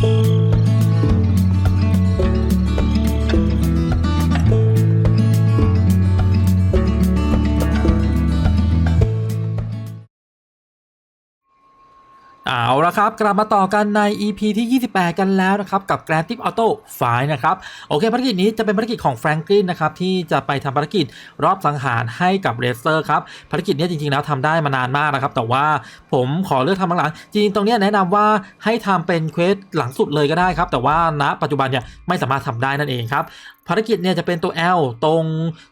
Thank you. ครับกลับมาต่อกันใน EP ที่ 28 กันแล้วนะครับกับ Grand Theft Auto 5นะครับโอเคภารกิจนี้จะเป็นภารกิจของแฟรงกลินนะครับที่จะไปทำภารกิจรอบสังหารให้กับเรสเซอร์ครับภารกิจนี้จริงๆแล้วทำได้มานานมากนะครับแต่ว่าผมขอเลือกทำหลังๆจริงๆตรงนี้แนะนำว่าให้ทำเป็นเควสหลังสุดเลยก็ได้ครับแต่ว่าณปัจจุบันเนี่ยไม่สามารถทำได้นั่นเองครับ ภารกิจเนี่ยจะเป็นตัว L ตรง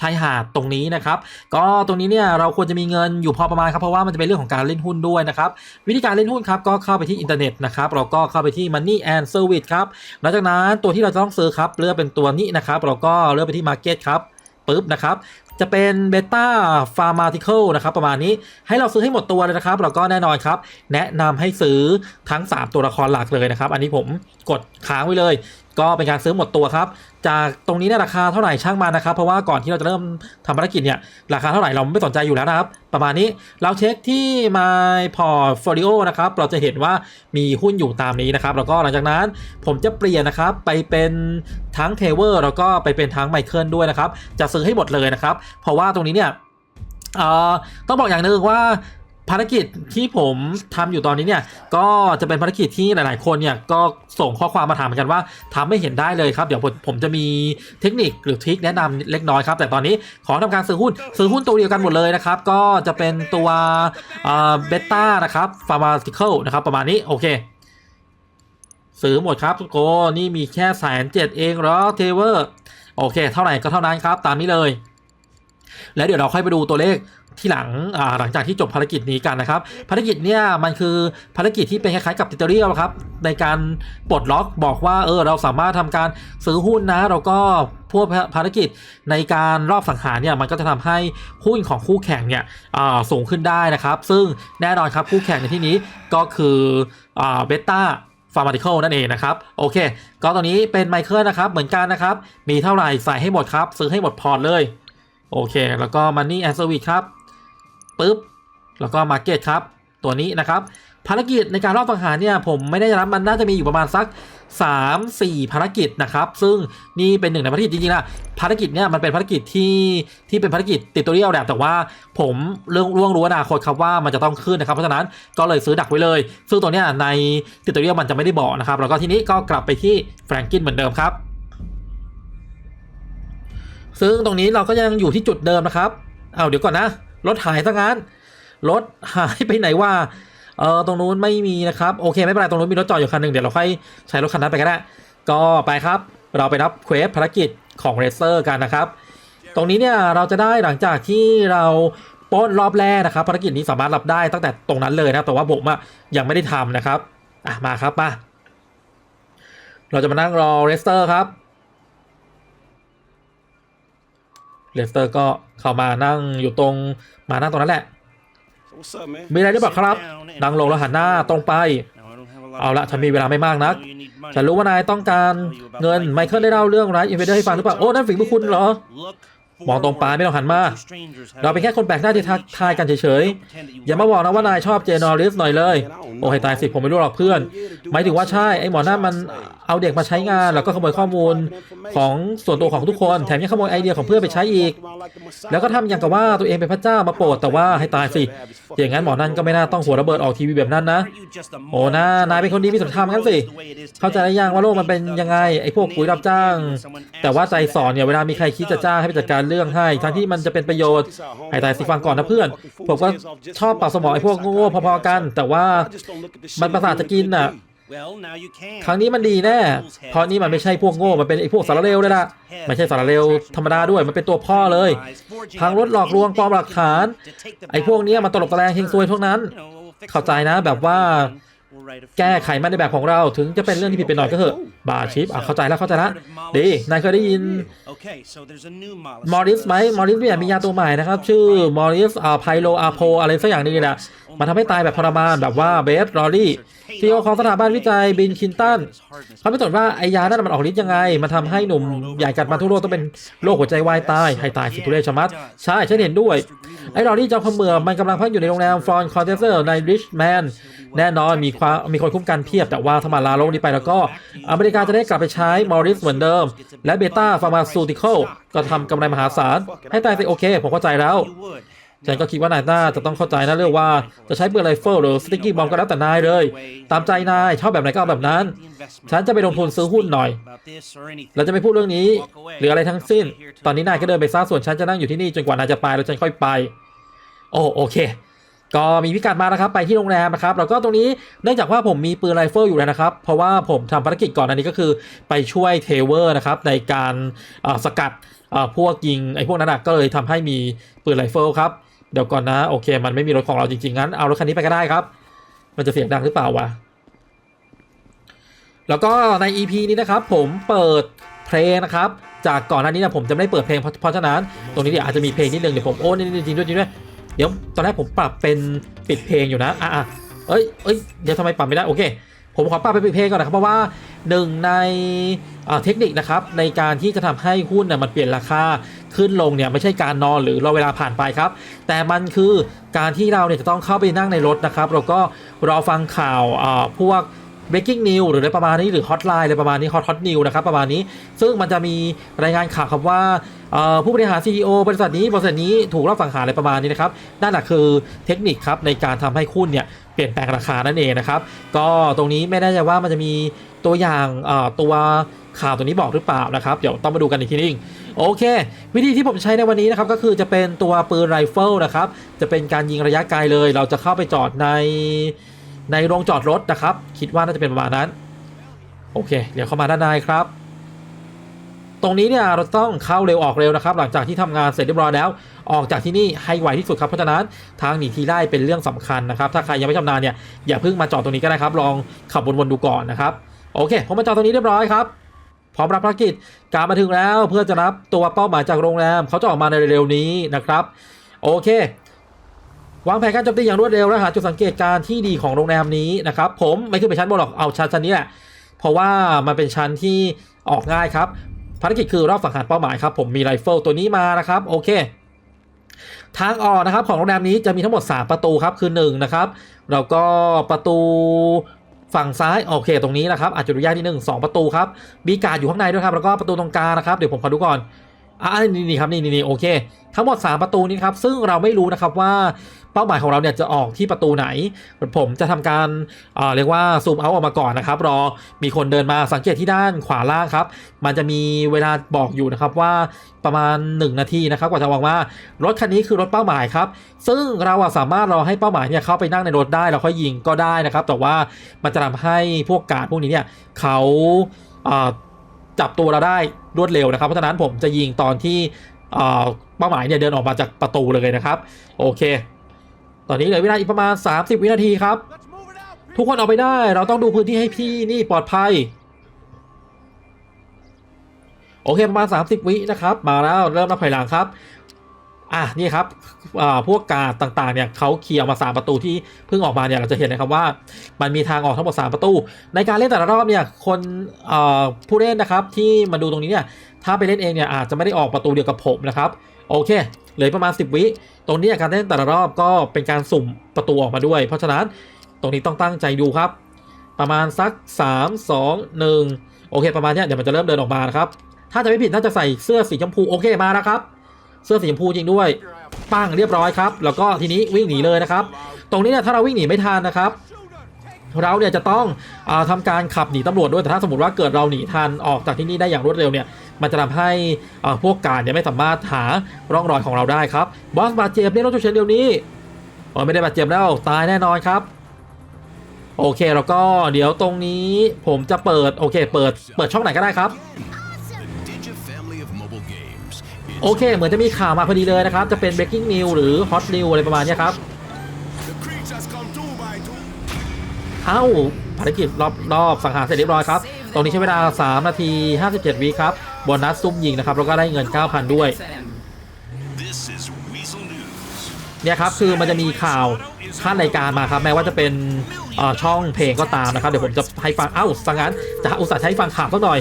ชายหาดตรงนี้นะครับ ก็ตรงนี้เนี่ยเราควรจะมีเงินอยู่พอประมาณครับเพราะว่ามันจะเป็นเรื่องของการเล่นหุ้นด้วยนะครับวิธีการเล่นหุ้นครับก็เข้าไปที่อินเทอร์เน็ตนะครับเราก็เข้าไปที่ Money and Service ครับหลังจากนั้นตัวที่เราจะต้องซื้อครับเลือกเป็นตัวนี้นะครับเราก็เลือกไปที่ Market ครับปึ๊บนะครับจะเป็นเบต้าฟาร์มาติเคิลนะครับประมาณนี้ให้เราซื้อให้หมดตัวเลยนะครับเราก็แน่นอนครับ แนะนำให้ซื้อทั้ง 3 ตัวละครหลักเลยนะครับ อันนี้ผมกดค้างไว้เลยก็เป็นการซื้อหมดตัวครับ จากตรงนี้เนี่ยราคาเท่าไหร่ช่างมันนะครับ เพราะว่าก่อนที่เราจะเริ่มทำภารกิจเนี่ยราคาเท่าไหร่เราไม่สนใจอยู่แล้วนะครับ ประมาณนี้เราเช็คที่ My Portfolio นะครับ เราจะเห็นว่ามีหุ้นอยู่ตามนี้นะครับ แล้วก็หลังจากนั้นผมจะเปลี่ยนนะครับไปเป็นทั้งเทเวอร์แล้วก็ไปเป็นทั้งไมเคิลด้วยนะครับ จะซื้อให้หมดเลยนะครับ เพราะว่าตรงนี้เนี่ยเอ่อต้องบอกอย่างหนึ่งว่า ภารกิจที่ผมทำอยู่ตอนนี้เนี่ยก็จะเป็นภารกิจที่หลาย ๆ คนเนี่ยก็ส่งข้อความมาถามเหมือนกันว่าทำไม่เห็นได้เลยครับ เดี๋ยวผมผมจะมีเทคนิคหรือทริคแนะนำเล็กน้อยครับ แต่ตอนนี้ขอทำการซื้อหุ้นซื้อหุ้นตัวเดียวกันหมดเลยนะครับ ก็จะเป็นตัวเบต้านะครับฟาร์มาสติเคิลนะครับประมาณนี้โอเคซื้อหมดครับทุกคนนี่มีแค่แสนเจ็ดเองหรอเทเวอร์โอเค เท่าไหร่ก็เท่านั้นครับ ตามนี้เลย แล้วเดี๋ยวเราค่อยไปดูตัวเลข ที่หลังหลังจากที่จบภารกิจนี้กันนะครับ ภารกิจเนี่ยมันคือภารกิจที่เป็นคล้ายๆกับติเตอรี่ครับในการปลดล็อกบอกว่าเออเราสามารถทำการซื้อหุ้นนะเราก็พวกภารกิจในการรอบสังหารเนี่ยมันก็จะทำให้หุ้นของคู่แข่งเนี่ยสูงขึ้นได้นะครับ ซึ่งแน่นอนครับคู่แข่งในที่นี้ก็คือเบต้าฟาร์มาติเคิลนั่นเองนะครับ โอเค ก็ตอนนี้เป็นไมเคิลนะครับ เหมือนกันนะครับ มีเท่าไหร่ใส่ให้หมดครับ ซื้อให้หมดพอร์ตเลย โอเค แล้วก็ Money and Service ครับ ปึ๊บแล้วก็ Market ครับตัวนี้นะครับภารกิจในการรอบสังหารเนี่ยผมไม่ได้รับมันน่าจะมีอยู่ประมาณสัก 3 4 ภารกิจนะครับ ซึ่งนี่เป็นหนึ่งในภารกิจจริงๆนะภารกิจเนี่ยมันเป็นภารกิจที่ที่เป็นภารกิจติดตัวเรียลแหละแต่ว่าผมเรื่องร่วงรู้อนาคตครับว่ามันจะต้องขึ้นนะครับเพราะฉะนั้นก็เลยซื้อดักไว้เลย ซึ่งตัวเนี้ยในติดตัวเรียลมันจะไม่ได้บอกนะครับแล้วก็ทีนี้ก็กลับไปที่แฟรงกินเหมือนเดิมครับ ซึ่งตรงนี้เราก็ยังอยู่ที่จุดเดิมนะครับเอาเดี๋ยวก่อนนะ รถหายซะงั้น รถหายไปไหนว่าเออตรงนู้นไม่มีนะครับโอเคไม่เป็นไรตรงนู้นมีรถจอดอยู่คันหนึ่งเดี๋ยวเราค่อยใช้รถคันนั้นไปก็ได้ ก็ไปครับ เราไปรับเควสภารกิจของเรเซอร์กันนะครับ ตรงนี้เนี่ยเราจะได้หลังจากที่เราป้นรอบแรกนะครับภารกิจนี้สามารถรับได้ตั้งแต่ตรงนั้นเลยนะแต่ว่าผมอะยังไม่ได้ทำนะครับอะมาครับมาเราจะมานั่งรอเรสเตอร์ครับ สเตอร์ก็เข้ามานั่งอยู่ตรงมานั่งตรงนั้นแหละ What's up, man? มีอะไรหรือเปล่าครับ นั่งลงแล้วหันหน้าตรงไป เอาละฉันมีเวลาไม่มากนัก ฉันรู้ว่านายต้องการเงินไมเคิลได้เล่าเรื่องร้ายอินเวเดอร์ให้ฟังหรือเปล่า โอ้ นั่นฝีมือคุณเหรอ มองตรงไปไม่ต้องหันมา เราเป็นแค่คนแปลกหน้าที่ทักทายกันเฉยๆ อย่ามาบอกนะว่านายชอบเจนอริสหน่อยเลย โอ้ให้ตายสิผมไม่รู้หรอกเพื่อน หมายถึงว่าใช่ไอ้หมอนั่นมันเอาเด็กมาใช้งาน แล้วก็ขโมยข้อมูลของส่วนตัวของทุกคน แถมยังขโมยไอเดียของเพื่อนไปใช้อีก แล้วก็ทำอย่างกับว่าตัวเองเป็นพระเจ้ามาโปรดแต่ว่าให้ตายสิ อย่างนั้นหมอนั่นก็ไม่น่าต้องหัวระเบิดออกทีวีแบบนั้นนะ โอ้นะนายเป็นคนดีมีศีลธรรมงั้นสิ เข้าใจหรือยังว่าโลกมันเป็นยังไงไอ้พวกปุ๋ยรับจ้าง แต่ว่าใจสอนเนี่ยเวลามีใครคิดจะจ้างให้ไปจัดการเรื่องให้ทั้งที่มันจะเป็นประโยชน์ให้ตายสิฟังก่อนนะเพื่อน ผมก็ชอบเป่าสมองไอ้พวกโง่ๆพอๆกัน แต่ว่ามันประสาทจะกินน่ะครั้งนี้มันดีแน่ เพราะนี่มันไม่ใช่พวกโง่ มันเป็นไอ้พวกสารเลวเลยล่ะ ไม่ใช่สารเลวธรรมดาด้วย มันเป็นตัวพ่อเลยพังรถหลอกลวงปลอมหลักฐาน ไอ้พวกนี้มันตลบตะแลงเฮงซวยพวกนั้น เข้าใจนะแบบว่า แก้ไขมันในแบบของเราถึงจะเป็นเรื่องที่ผิดไปหน่อยก็เถอะบาชิปอะเข้าใจแล้วเข้าใจแล้วดีนายเคยได้ยินมอริสไหมมอริสเนี่ยมียาตัวใหม่นะครับ ชื่อมอริสอ่าไพโลอาโพอะไรสักอย่างนึงนี่แหละมันทำให้ตายแบบทรมานแบบว่าเบสรอรี่ที่ของสถาบันวิจัยบินคินตันเขาไปตรวจว่าไอยานั่นมันออกฤทธิ์ยังไง มันทำให้หนุ่มใหญ่กัดมาทั่วโลกต้องเป็นโรคหัวใจวายตาย ให้ตายสิทุเรศชมัดใช่ฉันเห็นด้วย ไอรอรี่จอมเขมือมันกำลังพักอยู่ในโรงแรมฟรอนคอนเทเซอร์ในริชแมนแน่นอนมีความมีคนคุ้มกันเพียบแต่ว่าถ้ามาลาโลกนี้ไปแล้วก็ อเมริกาจะได้กลับไปใช้มอริสเหมือนเดิม และเบต้าฟาร์มาซูติคอลก็ทำกำไรมหาศาล ให้ตายสิโอเค ผมเข้าใจแล้วฉันก็คิดว่านายน่าจะต้องเข้าใจนะเรื่องว่าจะใช้เปืนไรเฟิลหรือสติ๊กกี้บอมก็แล้วแต่นายเลย ตามใจนายชอบแบบไหนก็เอาแบบนั้น ฉันจะไปลงทุนซื้อหุ้นหน่อย เราจะไม่พูดเรื่องนี้ หรืออะไรทั้งสิ้น ตอนนี้นายก็เดินไปซะส่วนฉันจะนั่งอยู่ที่นี่จนกว่านายจะไปแล้วฉันค่อยไป โอ้โอเค ก็มีพิกัดมานะครับไปที่โรงแรมนะครับแล้วก็ตรงนี้เนื่องจากว่าผมมีปืนไรเฟิลอยู่แล้วนะครับ เพราะว่าผมทำภารกิจก่อนอันนี้ก็คือไปช่วยเทเวอร์นะครับในการสกัดพวกยิงไอ้พวกนั้นก็เลยทำให้มีปืนไรเฟิลครับเดี๋ยวก่อนนะโอเค มันไม่มีรถของเราจริงๆงั้นเอารถคันนี้ไปก็ได้ครับ มันจะเสียงดังหรือเปล่าวะแล้วก็ใน EP นี้นะครับผมเปิดเพลงนะครับจากก่อนหน้านี้นะผมจะไม่ได้เปิดเพลงเพราะฉะนั้นตรงนี้เดี๋ยวอาจจะมีเพลงนิดนึงเดี๋ยวผมโอ้นี่จริงด้วยจริงด้วย ดี๋ยวตอนแรกผมปรับเป็นปิดเพลงอยู่นะอะอะเอ้ยเอ้ยเดี๋ยวทำไมปรับไม่ได้โอเค ผมขอปรับเป็นปิดเพลงก่อนนะครับเพราะว่าหนึ่งในเทคนิคนะครับในการที่จะทำให้หุ้นน่ะมันเปลี่ยนราคาขึ้นลงเนี่ยไม่ใช่การนอนหรือรอเวลาผ่านไปครับ แต่มันคือการที่เราเนี่ยจะต้องเข้าไปนั่งในรถนะครับแล้วก็รอฟังข่าวพวก breaking news หรืออะไรประมาณนี้หรือ hotline อะไรประมาณนี้ hot hot news นะครับประมาณนี้ ซึ่งมันจะมีรายงานข่าวครับว่า ผู้บริหาร CEO บริษัทนี้บริษัทนี้ถูกรอบสังหารอะไรประมาณนี้นะครับนั่นแหละคือเทคนิคครับในการทำให้หุ้นเนี่ยเปลี่ยนแปลงราคานั่นเองนะครับก็ตรงนี้ไม่แน่ใจว่ามันจะมีตัวอย่างตัวข่าวตัวนี้บอกหรือเปล่านะครับ เดี๋ยวต้องมาดูกันอีกทีนึงโอเค วิธีที่ผมใช้ในวันนี้นะครับก็คือจะเป็นตัวปืนไรเฟิลนะครับจะเป็นการยิงระยะไกลเลย เราจะเข้าไปจอดในในโรงจอดรถนะครับ คิดว่าน่าจะเป็นประมาณนั้น โอเค เดี๋ยวเข้ามาด้านในครับ ตรงนี้เนี่ยเราต้องเข้าเร็วออกเร็วนะครับ หลังจากที่ทำงานเสร็จเรียบร้อยแล้ว ออกจากที่นี่ให้ไวที่สุดครับเพราะฉะนั้นทางหนีทีไล่เป็นเรื่องสำคัญนะครับ ถ้าใครยังไม่ชำนาญเนี่ยอย่าเพิ่งมาจอดตรงนี้ก็ได้ครับ ลองขับวนๆดูก่อนนะครับโอเคผมมาจอดตรงนี้เรียบร้อยครับพร้อมรับภารกิจการมาถึงแล้วเพื่อจะรับตัวเป้าหมายจากโรงแรมเขาจะออกมาในเร็วๆนี้นะครับ โอเควางแผนการโจมตีอย่างรวดเร็วและหาจุดสังเกตการที่ดีของโรงแรมนี้นะครับผมไม่ขึ้นไปชั้นบนหรอกเอาชั้นชั้นนี้แหละเพราะว่ามันเป็นชั้นที่ออกง่ายครับ ภารกิจคือรอบสังหารเป้าหมายครับผมมีไรเฟิลตัวนี้มานะครับโอเค ทางออกนะครับของโรงแรมนี้จะมีทั้งหมด 3 ประตูครับคือ1นะครับแล้วก็ประตูฝั่งซ้ายโอเคตรงนี้นะครับอาจจะดูยากที่หนึ่งสองประตูครับมีการดอยู่ข้างในด้วยครับแล้วก็ประตูตรงกลางนะครับเดี๋ยวผมขอดูก่อน อ่านี่นี่ครับนี่นี่โอเค ทั้งหมด 3 ประตูนี้ครับ ซึ่งเราไม่รู้นะครับว่าเป้าหมายของเราเนี่ยจะออกที่ประตูไหน ผมจะทำการเอ่อเรียกว่าซูมเอาออกมาก่อนนะครับ รอมีคนเดินมาสังเกตที่ด้านขวาล่างครับ มันจะมีเวลาบอกอยู่นะครับว่าประมาณ 1 นาทีนะครับกว่าจะวางว่ารถคันนี้คือรถเป้าหมายครับ ซึ่งเราสามารถรอให้เป้าหมายเนี่ยเข้าไปนั่งในรถได้แล้วค่อยยิงก็ได้นะครับ แต่ว่ามันจะทำให้พวกกาดพวกนี้เนี่ยเขาเอ่อ จับตัวเราได้รวดเร็วนะครับ เพราะฉะนั้นผมจะยิงตอนที่เป้าหมายเนี่ยเดินออกมาจากประตูเลยนะครับ โอเค ตอนนี้เหลือเวลาอีกประมาณ 30 วินาทีครับ ทุกคนออกไปได้ เราต้องดูพื้นที่ให้พี่นี่ปลอดภัย โอเคประมาณ 30 วินะครับ มาแล้วเริ่มนับถอยหลังครับ อะนี่ครับพวกกาดต่างๆเนี่ยเขาเคลียร์มา 3 ประตูที่เพิ่งออกมาเนี่ยเราจะเห็นนะครับว่ามันมีทางออกทั้งหมด 3 ประตู ในการเล่นแต่ละรอบเนี่ยคนผู้เล่นนะครับที่มาดูตรงนี้เนี่ยถ้าไปเล่นเองเนี่ยอาจจะไม่ได้ออกประตูเดียวกับผมนะครับโอเคเหลือประมาณ 10 วิ ตรงนี้การเล่นแต่ละรอบก็เป็นการสุ่มประตูออกมาด้วย เพราะฉะนั้นตรงนี้ต้องตั้งใจดูครับ ประมาณสัก 3 2 1 โอเค ประมาณเนี้ยเดี๋ยวมันจะเริ่มเดินออกมานะครับถ้าจะไม่ผิดน่าจะใส่เสื้อสีชมพูโอเคมาแล้วครับ เสื้อสีชมพูจริงด้วยปั้งเรียบร้อยครับ แล้วก็ทีนี้วิ่งหนีเลยนะครับ ตรงนี้เนี่ยถ้าเราวิ่งหนีไม่ทันนะครับ เราเนี่ยจะต้องอาทำการขับหนีตำรวจด้วยแต่ถ้าสมมติว่าเกิดเราหนีทันออกจากที่นี่ได้อย่างรวดเร็วเนี่ยมันจะทำให้พวกการเนี่ยไม่สามารถหาร่องรอยของเราได้ครับบอสบาดเจ็บเนี่ยรถฉุกเฉินเดี๋ยวนี้อ๋อไม่ได้บาดเจ็บแล้วตายแน่นอนครับโอเคแล้วก็เดี๋ยวตรงนี้ผมจะเปิดโอเค เปิดเปิดช่องไหนก็ได้ครับ โอเค เหมือนจะมีข่าวมาพอดีเลยนะครับ จะเป็น breaking news หรือ hot news อะไรประมาณนี้ครับ เอ้าภารกิจรอบรอบสังหารเสร็จเรียบร้อยครับ ตรงนี้ใช้เวลา 3 นาที 57 วิครับโบนัสซุ่มยิงนะครับ แล้วก็ได้เงิน 9,000 ด้วย เนี่ยครับ คือมันจะมีข่าวขั้นรายการมาครับ แม้ว่าจะเป็นช่องเพลงก็ตามนะครับ เดี๋ยวผมจะให้ฟัง เอ้าสังงั้นจะอุตส่าห์ใช้ฟังข่าวสักหน่อย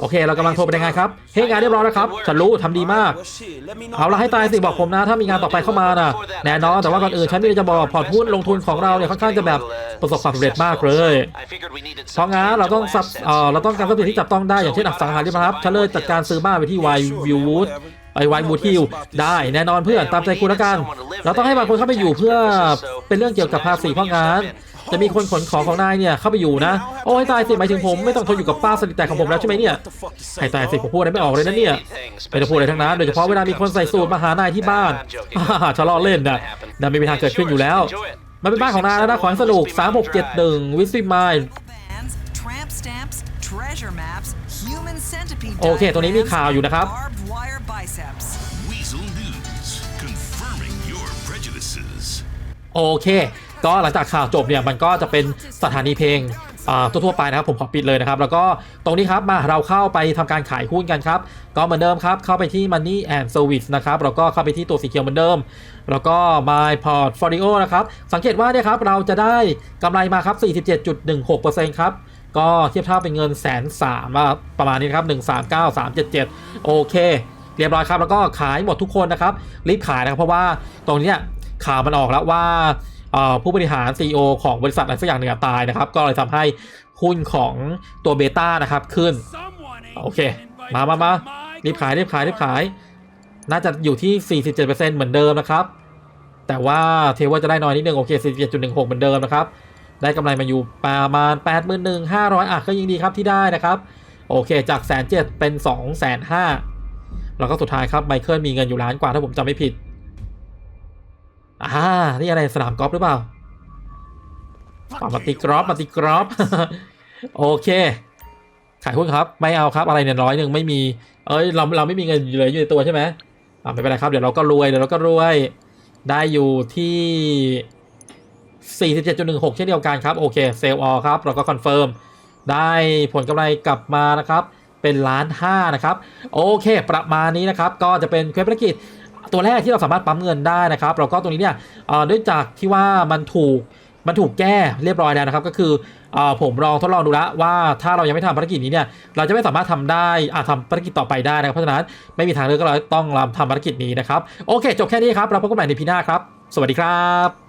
โอเค เรากำลังโทรไปในงานครับ เฮ้ยงานเรียบร้อยแล้วครับ ฉันรู้ทำดีมาก เอาละให้ตายสิบอกผมนะ ถ้ามีงานต่อไปเข้ามานะแน่นอนแต่ว่าก่อนอื่นฉันมีจะบอกพอร์ตหุ้นลงทุนของเราเนี่ยค่อนข้างจะแบบประสบความสำเร็จมากเลย เพราะงั้นเราต้องซับเออเราต้องการทรัพย์สินที่จับต้องได้อย่างเช่นอสังหาริมทรัพย์ฉันเลยจัดการซื้อบ้านไปที่ไววิววูดไปไววูดฮิลได้แน่นอนเพื่อนตามใจคุณแล้วกัน เราต้องให้บางคนเข้าไปอยู่เพื่อเป็นเรื่องเกี่ยวกับภาษีเพราะงั้น จะมีคนขนของของนายเนี่ยเข้าไปอยู่นะ โอ้ยตายสิหมายถึงผมไม่ต้องทนอยู่กับป้าสนิทแต่ของผมแล้วใช่ไหมเนี่ยให้ตายสิผมพูดอะไรไม่ออกเลยนะเนี่ยไม่ได้พูดอะไรทั้งนั้นโดยเฉพาะเวลามีคนใส่สูทมาหานายที่บ้านชะลอเล่นนะนั่นไม่มีทางเกิดขึ้นอยู่แล้ว มันเป็นบ้านของนายแล้วนะขอให้สนุก3671วิส i ิมาย bands, tramp stamps, treasure maps, human centipede โอเค ตรงนี้มี diagrams, ข่าวอยู่นะครับ barbed wire biceps. Weasel News. Confirming your prejudices. โอเค ก็หลังจากข่าวจบเนี่ยมันก็จะเป็นสถานีเพลงทั่วๆไปนะครับผมขอปิดเลยนะครับ แล้วก็ตรงนี้ครับมาเราเข้าไปทำการขายหุ้นกันครับ ก็เหมือนเดิมครับ เข้าไปที่ Money and Service นะครับแล้วก็เข้าไปที่ตัวสีเขียวเหมือนเดิม แล้วก็ My Portfolio นะครับ สังเกตว่าเนี่ยครับเราจะได้กำไรมาครับ 47.16%ครับก็เทียบเท่าเป็นเงินแสนสามประมาณนี้ครับ139377โอเค เรียบร้อยครับ แล้วก็ขายหมดทุกคนนะครับ รีบขายนะครับ เพราะว่าตรงนี้ข่าวมันออกแล้วว่า ผู้บริหาร CEO ของบริษัทอะไรสักอย่างหนึ่งตายนะครับ ก็เลยทำให้หุ้นของตัวเบต้านะครับขึ้น โอเค มามามารีบขายรีบขายรีบขาย น่าจะอยู่ที่ 47%เหมือนเดิมนะครับ แต่ว่าเทว่าจะได้น้อยนิดนึง โอเค 47.16 เหมือนเดิมนะครับ ได้กำไรมาอยู่ประมาณ 81,500อะก็ยังดีครับที่ได้นะครับ โอเค จากแสนเจ็ดเป็น2 5 0 0 0แล้วก็สุดท้ายครับไมเคิลมีเงินอยู่ล้านกว่าถ้าผมจำไม่ผิด อ่านี่อะไรสนามกอล์ฟหรือเปล่าเอามาตีกรอบมาตีกรอบโอเค ขายหุ้นครับ ไม่เอาครับอะไรเนี่ยร้อยหนึ่งไม่มี เอ้ยเราเราไม่มีเงินเหลืออยู่ในตัวใช่ไหมอ่าไม่เป็นไรครับเดี๋ยวเราก็รวยเดี๋ยวเราก็รวยได้อยู่ที่ 47.16 เช่นเดียวกันครับ โอเคเซลล์ออครับ เราก็คอนเฟิร์มได้ผลกำไรกลับมานะครับ เป็นล้านห้านะครับ โอเค ประมาณนี้นะครับ ก็จะเป็นเควสภารกิจ ตัวแรกที่เราสามารถปั๊มเงินได้นะครับเราก็ตรงนี้เนี่ยด้วยจากที่ว่ามันถูกมันถูกแก้เรียบร้อยแล้วนะครับ ก็คืออผมลองทดลองดูแล้วว่าถ้าเรายังไม่ทำภารกิจนี้เนี่ยเราจะไม่สามารถทำได้อาทำภารกิจต่อไปได้นะครับเพราะฉะนั้นไม่มีทางเลือกก็เราต้องทำภารกิจนี้นะครับโอเค จบแค่นี้ครับเราพบกันใหม่ในพีหน้าครับ สวัสดีครับ